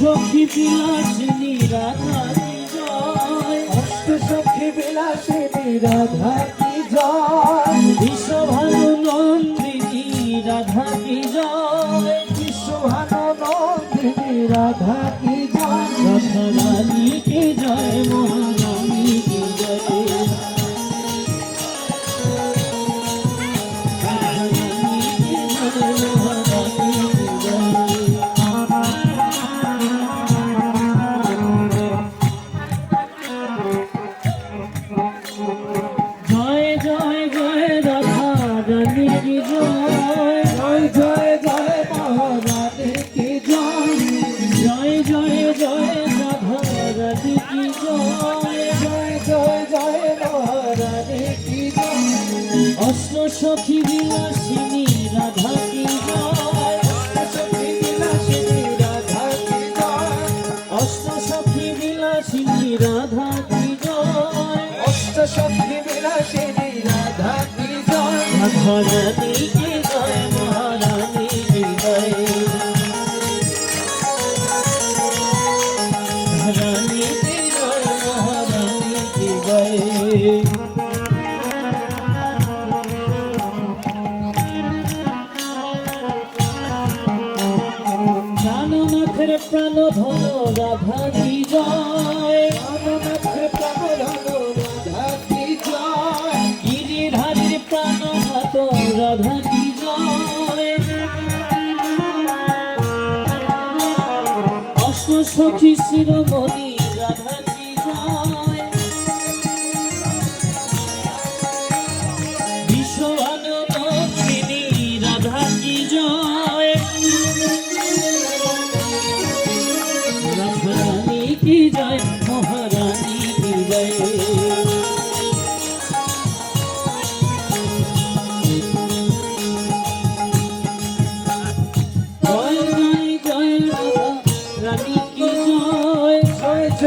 সখী বিলাসিনী রাধা কি জয় অষ্ট সখী রাধা জয়। বিশ্বভানু নন্দিনী রাধা কি জয়। বিশ্বভানু নন্দিনী রাধা জয় রাধা রানী কি জয় মহারানী অষ্ট সখী বিলাসিনী রাধা কি জয়? অষ্ট সখী বিলাসিনী রাধা কি জয়? অষ্ট সখী বিলাসিনী রাধা কি জয়? রাধা কি জয়। প্রাণনাথের প্রাণধন রাধা কি জয় গিরিধারীর প্রাণ ঘাত রাধা কি জয়। অষ্ট সখী শিরোমণি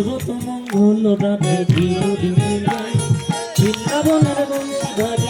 সর্বত মঙ্গল রাধে বিনোদিনী বৃন্দাবনের বংশীধারী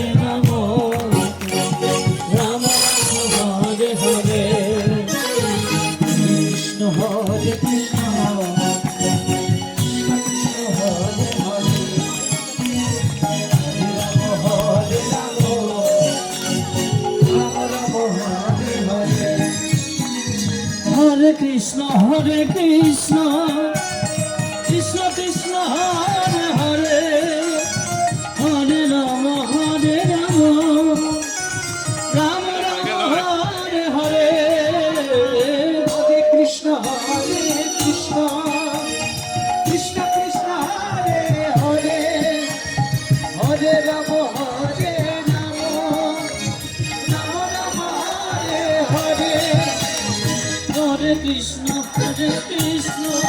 কৃষ্ণ হরে কৃষ্ণ। কৃষ্ণ হরে কৃষ্ণ